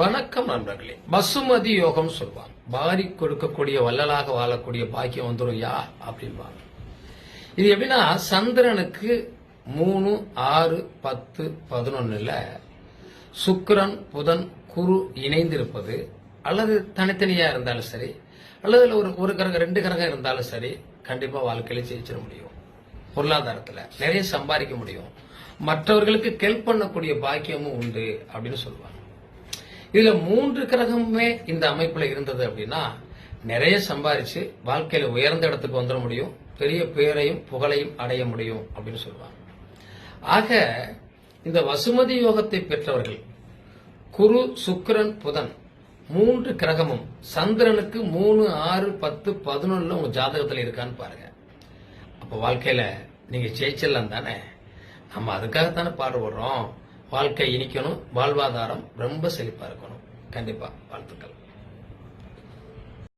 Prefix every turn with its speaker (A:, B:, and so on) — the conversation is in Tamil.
A: வணக்கம் நண்பர்களே. பசுமதி யோகம் சொல்லுவாங்க பாரி கொடுக்கக்கூடிய வள்ளலாக வாழக்கூடிய பாக்கியம் வந்துடும் யா அப்படின்பாங்க இது எப்படின்னா சந்திரனுக்கு மூணு ஆறு பத்து பதினொன்னுல சுக்கரன் புதன் குரு இணைந்திருப்பது அல்லது தனித்தனியா இருந்தாலும் சரி அல்லது ஒரு ஒரு கிரகம் ரெண்டு கிரகம் இருந்தாலும் சரி கண்டிப்பா வாழ்க்கையில ஜெயிச்சிட முடியும். பொருளாதாரத்துல நிறைய சம்பாதிக்க முடியும். மற்றவர்களுக்கு ஹெல்ப் பண்ணக்கூடிய பாக்கியமும் உண்டு அப்படின்னு சொல்லுவாங்க இதுல மூன்று கிரகமுமே இந்த அமைப்புல இருந்தது அப்படின்னா நிறைய சம்பாரிச்சு வாழ்க்கையில உயர்ந்த இடத்துக்கு வந்துட முடியும் பெரிய பேரையும் புகழையும் அடைய முடியும் அப்படின்னு சொல்லுவாங்க. ஆக இந்த வசுமதி யோகத்தை பெற்றவர்கள் குரு சுக்கரன் புதன் மூன்று கிரகமும் சந்திரனுக்கு மூணு ஆறு பத்து பதினொன்னு உங்க ஜாதகத்துல இருக்கான்னு பாருங்க. அப்ப வாழ்க்கையில நீங்க ஜெயிச்சிடலாம் தானே? நம்ம அதுக்காகத்தானே பாடுபடுறோம். வாழ்க்கை இனிக்கணும் வாழ்வாதாரம் ரொம்ப செழிப்பா இருக்கணும். கண்டிப்பா வாழ்த்துக்கள்.